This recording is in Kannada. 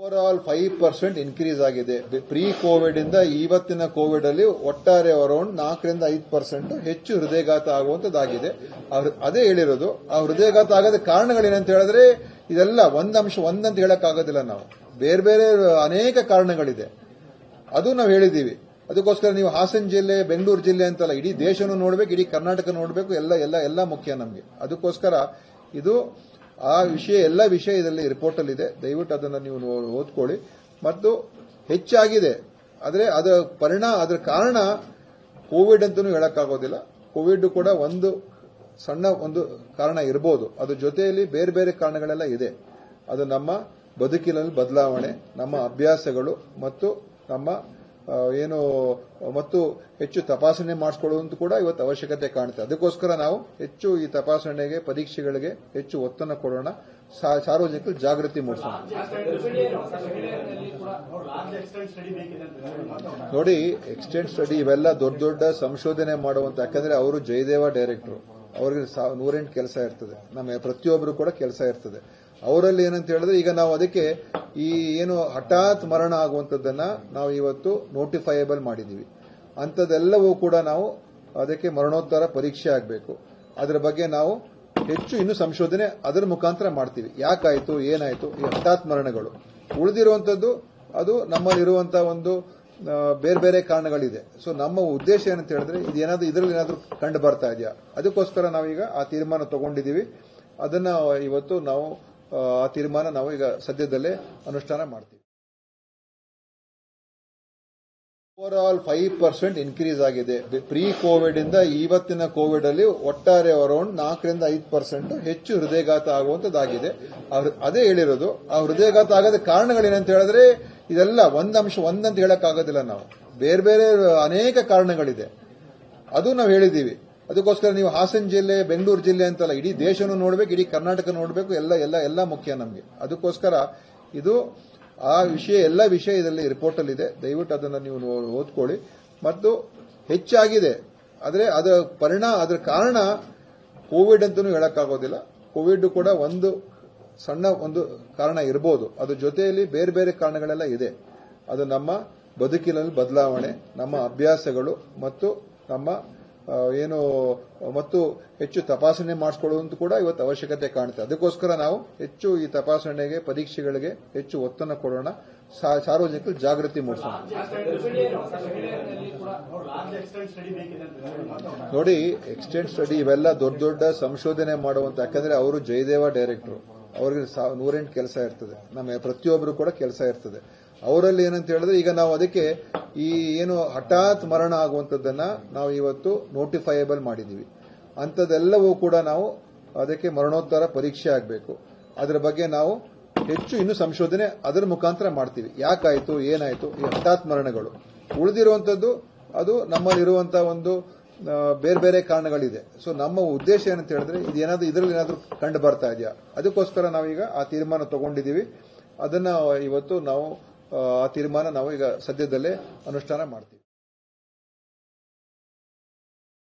Over all five percent increase ಆಗಿದೆ. ಪ್ರೀ ಕೋವಿಡ್ ಇಂದ ಇವತ್ತಿನ ಕೋವಿಡ್ ಅಲ್ಲಿ ಒಟ್ಟಾರೆ ಅರೌಂಡ್ ನಾಲ್ಕರಿಂದ ಐದು ಪರ್ಸೆಂಟ್ ಹೆಚ್ಚು ಹೃದಯಘಾತ ಆಗುವಂತದ್ದಾಗಿದೆ. ಅದೇ ಹೇಳಿರೋದು, ಆ ಹೃದಯಘಾತ ಆಗದ ಕಾರಣಗಳೇನಂತ ಹೇಳಿದ್ರೆ, ಇದೆಲ್ಲ ಒಂದ್ ಅಂಶ ಒಂದಂತ ಹೇಳಕ್ ಆಗೋದಿಲ್ಲ ನಾವು. ಬೇರೆ ಬೇರೆ ಅನೇಕ ಕಾರಣಗಳಿದೆ. ಅದು ನಾವು ಹೇಳಿದ್ದೀವಿ. ಅದಕ್ಕೋಸ್ಕರ ನೀವು ಹಾಸನ ಜಿಲ್ಲೆ, ಬೆಂಗಳೂರು ಜಿಲ್ಲೆ ಅಂತಲ್ಲ, ಇಡೀ ದೇಶನೂ ನೋಡ್ಬೇಕು, ಇಡೀ ಕರ್ನಾಟಕ ನೋಡ್ಬೇಕು, ಎಲ್ಲ ಎಲ್ಲ ಎಲ್ಲ ಮುಖ್ಯ ನಮಗೆ. ಅದಕ್ಕೋಸ್ಕರ ಇದು ಆ ವಿಷಯ, ಎಲ್ಲ ವಿಷಯ ಇದರಲ್ಲಿ ರಿಪೋರ್ಟ್ ಅಲ್ಲಿ ಇದೆ. ದಯವಿಟ್ಟು ಅದನ್ನು ನೀವು ಓದ್ಕೊಳ್ಳಿ. ಮತ್ತು ಹೆಚ್ಚಾಗಿದೆ. ಆದರೆ ಅದರ ಪರಿಣಾಮ ಅದರ ಕಾರಣ ಕೋವಿಡ್ ಅಂತಲೂ ಹೇಳಕ್ಕಾಗೋದಿಲ್ಲ. ಕೋವಿಡ್ ಕೂಡ ಒಂದು ಸಣ್ಣ ಒಂದು ಕಾರಣ ಇರಬಹುದು ಅದ್ರ ಜೊತೆಯಲ್ಲಿ ಬೇರೆ ಬೇರೆ ಕಾರಣಗಳೆಲ್ಲ ಇದೆ. ಅದು ನಮ್ಮ ಬದುಕಿನಲ್ಲಿ ಬದಲಾವಣೆ, ನಮ್ಮ ಅಭ್ಯಾಸಗಳು ಮತ್ತು ನಮ್ಮ ಏನು, ಮತ್ತು ಹೆಚ್ಚು ತಪಾಸಣೆ ಮಾಡಿಸ್ಕೊಳ್ಳುವಂತೂ ಕೂಡ ಇವತ್ತು ಅವಶ್ಯಕತೆ ಕಾಣುತ್ತೆ. ಅದಕ್ಕೋಸ್ಕರ ನಾವು ಹೆಚ್ಚು ಈ ತಪಾಸಣೆಗೆ, ಪರೀಕ್ಷೆಗಳಿಗೆ ಹೆಚ್ಚು ಒತ್ತನ್ನು ಕೊಡೋಣ. ಸಾರ್ವಜನಿಕರು ಜಾಗೃತಿ ಮೂಡಿಸೋಣ. ನೋಡಿ ಎಕ್ಸ್ಟೆಂಡ್ ಸ್ಟಡಿ ಇವೆಲ್ಲ ದೊಡ್ಡ ದೊಡ್ಡ ಸಂಶೋಧನೆ ಮಾಡುವಂತ, ಯಾಕಂದ್ರೆ ಅವರು ಜಯದೇವ ಡೈರೆಕ್ಟರ್ ಅವ್ರಿಗೆ ನೂರೆಂಟು ಕೆಲಸ ಇರ್ತದೆ. ನಮ್ಮ ಪ್ರತಿಯೊಬ್ಬರು ಕೂಡ ಕೆಲಸ ಇರ್ತದೆ. ಅವರಲ್ಲಿ ಏನಂತ ಹೇಳಿದ್ರೆ, ಈಗ ನಾವು ಅದಕ್ಕೆ ಈ ಏನು ಹಠಾತ್ ಮರಣ ಆಗುವಂತದ್ದನ್ನ ನಾವು ಇವತ್ತು ನೋಟಿಫೈಯಬಲ್ ಮಾಡಿದೀವಿ ಅಂಥದ್ದೆಲ್ಲವೂ ಕೂಡ ನಾವು ಅದಕ್ಕೆ ಮರಣೋತ್ತರ ಪರೀಕ್ಷೆ ಆಗಬೇಕು. ಅದರ ಬಗ್ಗೆ ನಾವು ಹೆಚ್ಚು ಇನ್ನು ಸಂಶೋಧನೆ ಅದರ ಮುಖಾಂತರ ಮಾಡ್ತೀವಿ. ಯಾಕಾಯ್ತು, ಏನಾಯ್ತು, ಈ ಹಠಾತ್ ಮರಣಗಳು. ಉಳಿದಿರುವಂತದ್ದು ಅದು ನಮ್ಮಲ್ಲಿರುವಂತಹ ಒಂದು ಬೇರೆ ಬೇರೆ ಕಾರಣಗಳಿದೆ. ಸೊ ನಮ್ಮ ಉದ್ದೇಶ ಏನಂತ ಹೇಳಿದ್ರೆ ಇದೇನಾದ್ರೂ ಇದರಲ್ಲಿ ಏನಾದರೂ ಕಂಡು ಬರ್ತಾ ಇದೆಯಾ? ಅದಕ್ಕೋಸ್ಕರ ನಾವೀಗ ಆ ತೀರ್ಮಾನ ತಗೊಂಡಿದ್ದೀವಿ. ಅದನ್ನ ಇವತ್ತು ನಾವು ಆ, ತೀರ್ಮಾನ ನಾವು ಈಗ ಸದ್ಯದಲ್ಲೇ ಅನುಷ್ಠಾನ ಮಾಡ್ತೀವಿ. Over all five percent increase ಆಗಿದೆ. ಪ್ರೀ ಕೋವಿಡ್ ಇಂದ ಇವತ್ತಿನ ಕೋವಿಡ್ ಅಲ್ಲಿ ಒಟ್ಟಾರೆ ಅರೌಂಡ್ ನಾಲ್ಕರಿಂದ ಐದು ಪರ್ಸೆಂಟ್ ಹೆಚ್ಚು ಹೃದಯಘಾತ ಆಗುವಂತದ್ದಾಗಿದೆ. ಅದೇ ಹೇಳಿರೋದು ಆ ಹೃದಯಘಾತ ಆಗದ ಕಾರಣಗಳೇನಂತ ಹೇಳಿದ್ರೆ ಇದೆಲ್ಲ ಒಂದಂಶ ಒಂದಂತ ಹೇಳಕ್ ಆಗೋದಿಲ್ಲ ನಾವು. ಬೇರೆ ಬೇರೆ ಅನೇಕ ಕಾರಣಗಳಿದೆ. ಅದು ನಾವು ಹೇಳಿದ್ದೀವಿ. ಅದಕ್ಕೋಸ್ಕರ ನೀವು ಹಾಸನ ಜಿಲ್ಲೆ, ಬೆಂಗಳೂರು ಜಿಲ್ಲೆ ಅಂತಲ್ಲ ಇಡೀ ದೇಶನೂ ನೋಡ್ಬೇಕು, ಇಡೀ ಕರ್ನಾಟಕ ನೋಡಬೇಕು, ಎಲ್ಲ ಎಲ್ಲ ಎಲ್ಲ ಮುಖ್ಯ ನಮಗೆ. ಅದಕ್ಕೋಸ್ಕರ ಇದು ಆ ವಿಷಯ, ಎಲ್ಲ ವಿಷಯ ಇದರಲ್ಲಿ ರಿಪೋರ್ಟ್ ಅಲ್ಲಿ ಇದೆ. ದಯವಿಟ್ಟು ಅದನ್ನು ನೀವು ಓದ್ಕೊಳ್ಳಿ. ಮತ್ತು ಹೆಚ್ಚಾಗಿದೆ. ಆದರೆ ಅದರ ಪರಿಣಾಮ ಅದರ ಕಾರಣ ಕೋವಿಡ್ ಅಂತಲೂ ಹೇಳಕ್ಕಾಗೋದಿಲ್ಲ. ಕೋವಿಡ್ ಕೂಡ ಒಂದು ಸಣ್ಣ ಒಂದು ಕಾರಣ ಇರಬಹುದು ಅದ್ರ ಜೊತೆಯಲ್ಲಿ ಬೇರೆ ಬೇರೆ ಕಾರಣಗಳೆಲ್ಲ ಇದೆ. ಅದು ನಮ್ಮ ಬದುಕಿನಲ್ಲಿ ಬದಲಾವಣೆ, ನಮ್ಮ ಅಭ್ಯಾಸಗಳು ಮತ್ತು ನಮ್ಮ ಏನು, ಮತ್ತು ಹೆಚ್ಚು ತಪಾಸಣೆ ಮಾಡಿಸ್ಕೊಳ್ಳುವಂತ ಕೂಡ ಇವತ್ತು ಅವಶ್ಯಕತೆ ಕಾಣುತ್ತೆ. ಅದಕ್ಕೋಸ್ಕರ ನಾವು ಹೆಚ್ಚು ಈ ತಪಾಸಣೆಗೆ, ಪರೀಕ್ಷೆಗಳಿಗೆ ಹೆಚ್ಚು ಒತ್ತನ್ನು ಕೊಡೋಣ. ಸಾರ್ವಜನಿಕರು ಜಾಗೃತಿ ಮೂಡಿಸೋಣ. ನೋಡಿ ಎಕ್ಸ್ಟೆಂಡ್ ಸ್ಟಡಿ ಇವೆಲ್ಲ ದೊಡ್ಡ ದೊಡ್ಡ ಸಂಶೋಧನೆ ಮಾಡುವಂತ, ಯಾಕಂದ್ರೆ ಅವರು ಜಯದೇವ ಡೈರೆಕ್ಟರ್ ಅವ್ರಿಗೆ ನೂರೆಂಟು ಕೆಲಸ ಇರ್ತದೆ. ನಮ್ಮ ಪ್ರತಿಯೊಬ್ಬರು ಕೂಡ ಕೆಲಸ ಇರ್ತದೆ. ಅವರಲ್ಲಿ ಏನಂತ ಹೇಳಿದ್ರೆ, ಈಗ ನಾವು ಅದಕ್ಕೆ ಈ ಏನು ಹಠಾತ್ ಮರಣ ಆಗುವಂತದ್ದನ್ನ ನಾವು ಇವತ್ತು ನೋಟಿಫೈಯಬಲ್ ಮಾಡಿದೀವಿ ಅಂಥದ್ದೆಲ್ಲವೂ ಕೂಡ ನಾವು ಅದಕ್ಕೆ ಮರಣೋತ್ತರ ಪರೀಕ್ಷೆ ಆಗಬೇಕು. ಅದರ ಬಗ್ಗೆ ನಾವು ಹೆಚ್ಚು ಇನ್ನು ಸಂಶೋಧನೆ ಅದರ ಮುಖಾಂತರ ಮಾಡ್ತೀವಿ. ಯಾಕಾಯ್ತು, ಏನಾಯ್ತು, ಈ ಹಠಾತ್ ಮರಣಗಳು. ಉಳಿದಿರುವಂತದ್ದು ಅದು ನಮ್ಮಲ್ಲಿರುವಂತಹ ಒಂದು ಬೇರೆ ಬೇರೆ ಕಾರಣಗಳಿದೆ. ಸೊ ನಮ್ಮ ಉದ್ದೇಶ ಏನಂತ ಹೇಳಿದ್ರೆ ಇದೇನಾದ್ರೂ ಇದರಲ್ಲಿ ಏನಾದರೂ ಕಂಡು ಬರ್ತಾ ಇದೆಯಾ? ಅದಕ್ಕೋಸ್ಕರ ನಾವೀಗ ಆ ತೀರ್ಮಾನ ತಗೊಂಡಿದ್ದೀವಿ. ಅದನ್ನ ಇವತ್ತು ನಾವು ಆ ತೀರ್ಮಾನ ನಾವು ಈಗ ಸದ್ಯದಲ್ಲೇ ಅನುಷ್ಠಾನ ಮಾಡ್ತೀವಿ.